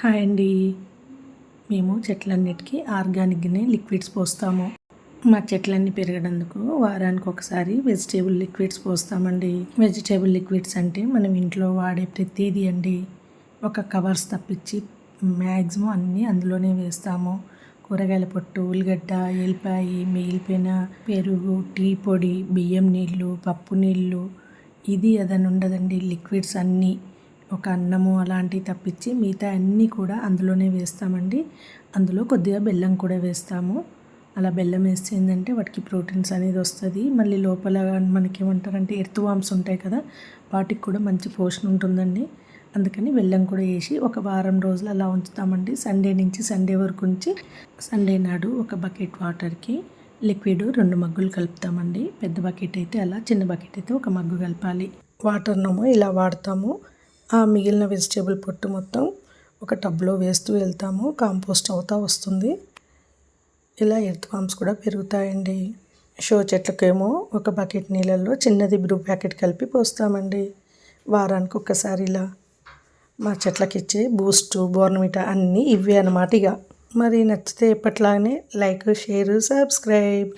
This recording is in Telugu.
హాయ్ అండి. మేము చెట్లన్నిటికీ ఆర్గానిక్ని లిక్విడ్స్ పోస్తాము. మా చెట్లన్నీ పెరగడందుకు వారానికి ఒకసారి వెజిటేబుల్ లిక్విడ్స్ పోస్తామండి. వెజిటేబుల్ లిక్విడ్స్ అంటే మనం ఇంట్లో వాడే ప్రతిదీ అండి. ఒక కవర్స్ తప్పించి మ్యాక్సిమం అన్నీ అందులోనే వేస్తాము. కూరగాయల పొట్టు ఉల్లిగడ్డ ఎల్లిపాయి మిగిలిపోయిన పెరుగు టీ పొడి బియ్యం నీళ్ళు పప్పు నీళ్ళు. ఇది అదని ఉండదండి లిక్విడ్స్ అన్నీ. ఒక అన్నము అలాంటివి తప్పించి మిగతా అన్నీ కూడా అందులోనే వేస్తామండి. అందులో కొద్దిగా బెల్లం కూడా వేస్తాము. అలా బెల్లం వేస్తే ఏంటంటే వాటికి ప్రోటీన్స్ అనేది వస్తుంది. మళ్ళీ లోపల మనకి ఏమంటారంటే ఎర్త్ వామ్స్ ఉంటాయి కదా వాటికి కూడా మంచి పోషణ ఉంటుందండి. అందుకని బెల్లం కూడా వేసి ఒక వారం రోజులు అలా ఉంచుతామండి. సండే నుంచి సండే వరకు ఉంచి సండే నాడు ఒక బకెట్ వాటర్కి లిక్విడ్ రెండు మగ్గులు కలుపుతామండి. పెద్ద బకెట్ అయితే అలా చిన్న బకెట్ అయితే ఒక మగ్గు కలపాలి. వాటర్నేమో ఇలా వాడతాము. ఆ మిగిలిన వెజిటేబుల్ పొట్టు మొత్తం ఒక టబ్లో వేస్తూ వెళ్తాము. కాంపోస్ట్ అవుతా వస్తుంది. ఇలా ఎర్త్ ఫామ్స్ కూడా పెరుగుతాయండి. షో చెట్లకేమో ఒక బకెట్ నీళ్ళల్లో చిన్నది బ్రూ ప్యాకెట్ కలిపి పోస్తామండి. వారానికి ఒక్కసారి ఇలా మా చెట్లకి ఇచ్చే బూస్ట్ బోర్నమిటా అన్నీ ఇవే అన్నమాట ఇక. మరి నచ్చితే ఎప్పట్లానే లైక్ షేర్ సబ్స్క్రైబ్.